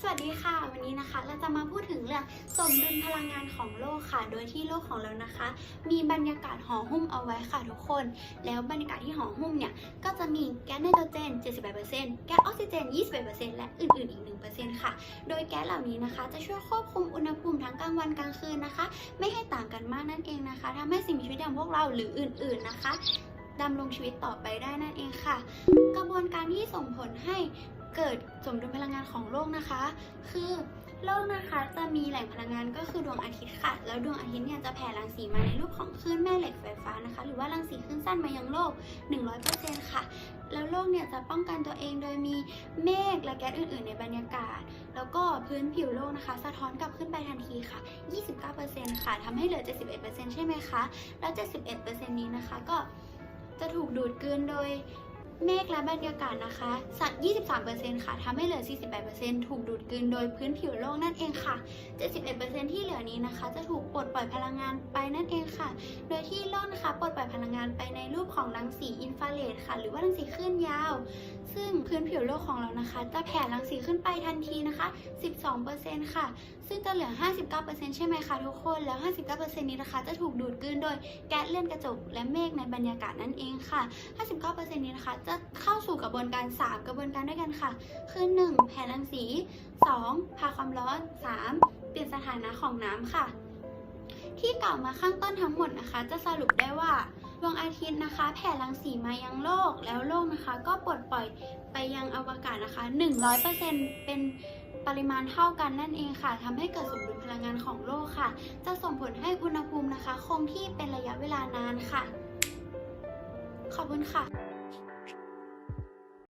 สวัสดีค่ะ วันนี้นะคะเราจะมาพูดถึงเรื่องสมดุลพลังงานของโลกค่ะ โดยที่โลกของเรานะคะ มีบรรยากาศห่อหุ้มเอาไว้ค่ะทุกคน แล้วบรรยากาศที่ห่อหุ้มเนี่ยก็จะมีแก๊สไนโตรเจน 78%แก๊สออกซิเจน 21%และอื่นๆอีก 1%ค่ะ โดยแก๊สเหล่านี้นะคะ จะช่วยควบคุมอุณหภูมิทั้งกลางวันกลางคืนนะคะ ไม่ให้ต่างกันมากนั่นเองนะคะทำให้สิ่งมีชีวิตอย่างพวกเราหรืออื่น ๆนะคะดำรงชีวิตต่อไปได้นั่นเองค่ะ กระบวนการที่ส่งผลให้ เกิดสมดุลพลังงานของโลกนะคะ คือโลกนะคะจะมีแหล่งพลังงานก็คือดวงอาทิตย์ค่ะ แล้วดวงอาทิตย์เนี่ยจะแผ่รังสีมาในรูปของคลื่นแม่เหล็กไฟฟ้านะคะ หรือว่ารังสีคลื่นสั้นมายังโลก 100%ค่ะ แล้วโลกเนี่ยจะป้องกันตัวเองโดยมีเมฆและแก๊สอื่น ๆ ในบรรยากาศ แล้วก็พื้นผิวโลกนะคะ สะท้อนกลับขึ้นไปทันทีค่ะ 29%ค่ะทำให้เหลือ 71%ใช่ไหมคะ แล้ว 71%นี้นะคะก็จะถูกดูดกลืนโดย เมฆและบรรยากาศนะคะ สัตว์ 23%ค่ะทำให้เหลือ 48%ถูกดูดกลืนโดยพื้นผิวโลกนั่นเองค่ะ 71%ที่เหลือนี้นะคะ จะถูกปลดปล่อยพลังงานไปนั่นเองค่ะ โดยที่โลกนะคะปลดปล่อยพลังงานไปในรูปของรังสีอินฟราเรดค่ะ หรือว่ารังสีคลื่นยาวซ พื้นผิวโลกของเรานะคะ จะแผ่รังสีขึ้นไปทันทีนะคะ 12%ค่ะ ซึ่งจะเหลือ 59%ใช่ไหมคะทุกคน แล้ว 59%นี้นะคะ จะถูกดูดกลืนโดยแก๊สเลื่อนกระจกและเมฆในบรรยากาศนั่นเองค่ะ 59%นี้นะคะ จะเข้าสู่กระบวนการ 3 กระบวนการด้วยกันค่ะ คือ 1. แผ่รังสี 2. พาความร้อน 3. เปลี่ยนสถานะของน้ำค่ะ ที่กล่าวมาข้างต้นทั้งหมดนะคะ จะสรุปได้ว่าดวงอาทิตย์นะคะ แผ่รังสีมายังโลกแล้วโลกนะคะ ก็ปลดปล่อย ยังอวกาศนะคะ 100%เป็นปริมาณเท่ากันนั่นเองค่ะทำให้เกิดสมดุลพลังงานของโลกค่ะ จะส่งผลให้อุณหภูมินะคะ คงที่เป็นระยะเวลานานค่ะ ขอบคุณค่ะ